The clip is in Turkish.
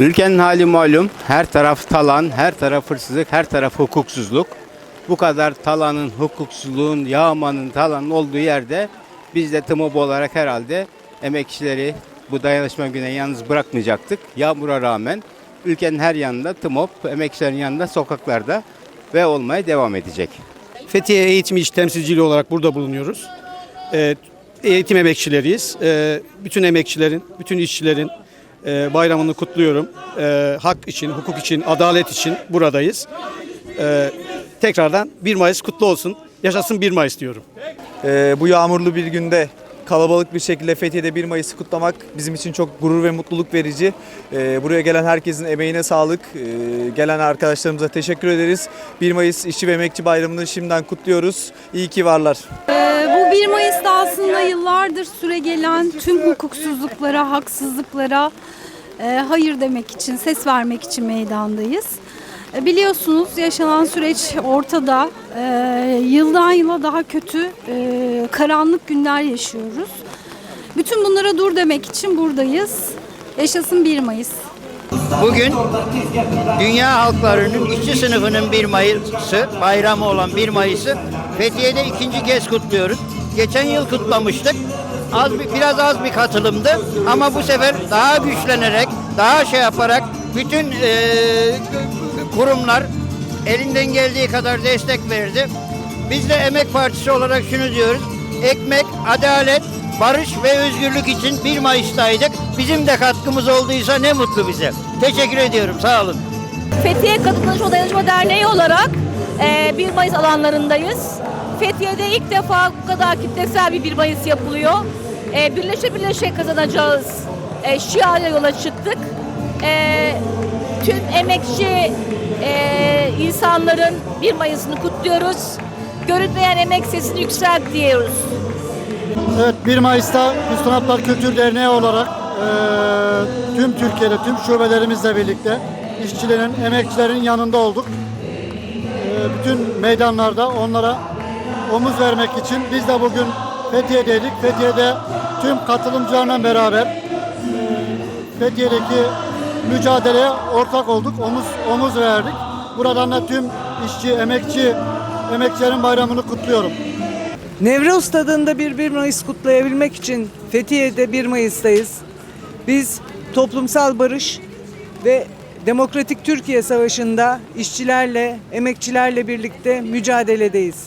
Ülkenin hali malum. Her taraf talan, her taraf hırsızlık, her taraf hukuksuzluk. Bu kadar talanın, hukuksuzluğun, yağmanın, talanın olduğu yerde biz de TMOB olarak herhalde emekçileri bu dayanışma gününe yalnız bırakmayacaktık. Yağmura rağmen ülkenin her yanında TMOB, emekçilerin yanında sokaklarda ve olmaya devam edecek. Fethiye Eğitim İş Temsilciliği olarak burada bulunuyoruz. Ee, eğitim emekçileriyiz. Ee, bütün emekçilerin, bütün işçilerin e, bayramını kutluyorum. Ee, hak için, hukuk için, adalet için buradayız. Ee, tekrardan 1 Mayıs kutlu olsun. Yaşasın 1 Mayıs diyorum. Ee, bu yağmurlu bir günde kalabalık bir şekilde Fethiye'de 1 Mayıs'ı kutlamak bizim için çok gurur ve mutluluk verici. Ee, buraya gelen herkesin emeğine sağlık. Ee, gelen arkadaşlarımıza teşekkür ederiz. 1 Mayıs İşçi ve Emekçi Bayramı'nı şimdiden kutluyoruz. İyi ki varlar. Ee, Bu 1 Mayıs'ta aslında yıllardır süre gelen tüm hukuksuzluklara, haksızlıklara e, hayır demek için, ses vermek için meydandayız. E, Biliyorsunuz yaşanan süreç ortada. E, Yıldan yıla daha kötü, e, karanlık günler yaşıyoruz. Bütün bunlara dur demek için buradayız. Yaşasın 1 Mayıs. Bugün dünya halklarının işçi sınıfının 1 Mayıs'ı, bayramı olan 1 Mayıs'ı Fethiye'de ikinci kez kutluyoruz. Geçen yıl kutlamıştık. Az bir, biraz az bir katılımdı ama bu sefer daha güçlenerek, daha şey yaparak bütün eee, kurumlar elinden geldiği kadar destek verdi. Biz de Emek Partisi olarak şunu diyoruz. Ekmek, adalet, barış ve özgürlük için 1 Mayıs'taydık. Bizim de katkımız olduysa ne mutlu bize. Teşekkür ediyorum. Sağ olun. Fethiye Kadın Dayanışma Derneği olarak e, 1 Mayıs alanlarındayız. Fethiye'de ilk defa bu kadar kitlesel bir 1 Mayıs yapılıyor. E, birleşe birleşe kazanacağız e, şiarla yola çıktık. E, tüm emekçi e, insanların 1 Mayıs'ını kutluyoruz. Görünmeyen emek sesini yükselt diyoruz. Evet 1 Mayıs'ta Hüsnü Hatlar Kültür Derneği olarak eee, tüm Türkiye'de tüm şubelerimizle birlikte işçilerin, emekçilerin yanında olduk. Eee, bütün meydanlarda onlara omuz vermek için biz de bugün Fethiye'deydik. Fethiye'de tüm katılımcılarla beraber Fethiye'deki mücadeleye ortak olduk. Omuz omuz verdik. Buradan da tüm işçi, emekçi, emekçilerin bayramını kutluyorum. Nevruz tadında bir 1 Mayıs kutlayabilmek için Fethiye'de 1 Mayıs'tayız. Biz toplumsal barış ve demokratik Türkiye Savaşı'nda işçilerle, emekçilerle birlikte mücadeledeyiz.